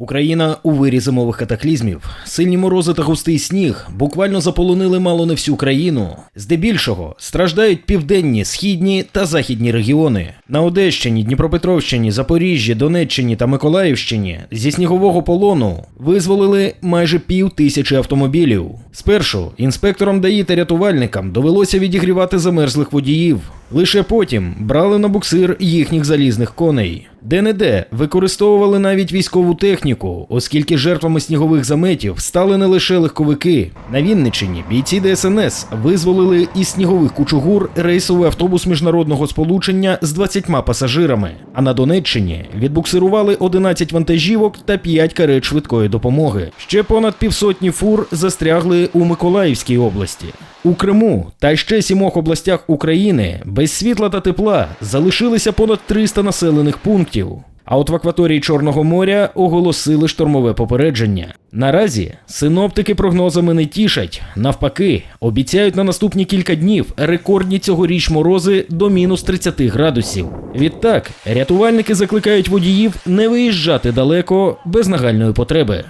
Україна у вирі зимових катаклізмів. Сильні морози та густий сніг буквально заполонили мало не всю країну. Здебільшого страждають південні, східні та західні регіони. На Одещині, Дніпропетровщині, Запоріжжі, Донеччині та Миколаївщині зі снігового полону визволили майже пів тисячі автомобілів. Спершу інспекторам ДАІ та рятувальникам довелося відігрівати замерзлих водіїв. Лише потім брали на буксир їхніх залізних коней. Де-не-де використовували навіть військову техніку, оскільки жертвами снігових заметів стали не лише легковики. На Вінниччині бійці ДСНС визволили із снігових кучугур рейсовий автобус міжнародного сполучення з 20 пасажирами. А на Донеччині відбуксирували 11 вантажівок та 5 карет швидкої допомоги. Ще понад півсотні фур застрягли у Миколаївській області. У Криму та ще сімох областях України без світла та тепла залишилися понад 300 населених пунктів. А от в акваторії Чорного моря оголосили штормове попередження. Наразі синоптики прогнозами не тішать. Навпаки, обіцяють на наступні кілька днів рекордні цьогоріч морози до мінус 30 градусів. Відтак, рятувальники закликають водіїв не виїжджати далеко без нагальної потреби.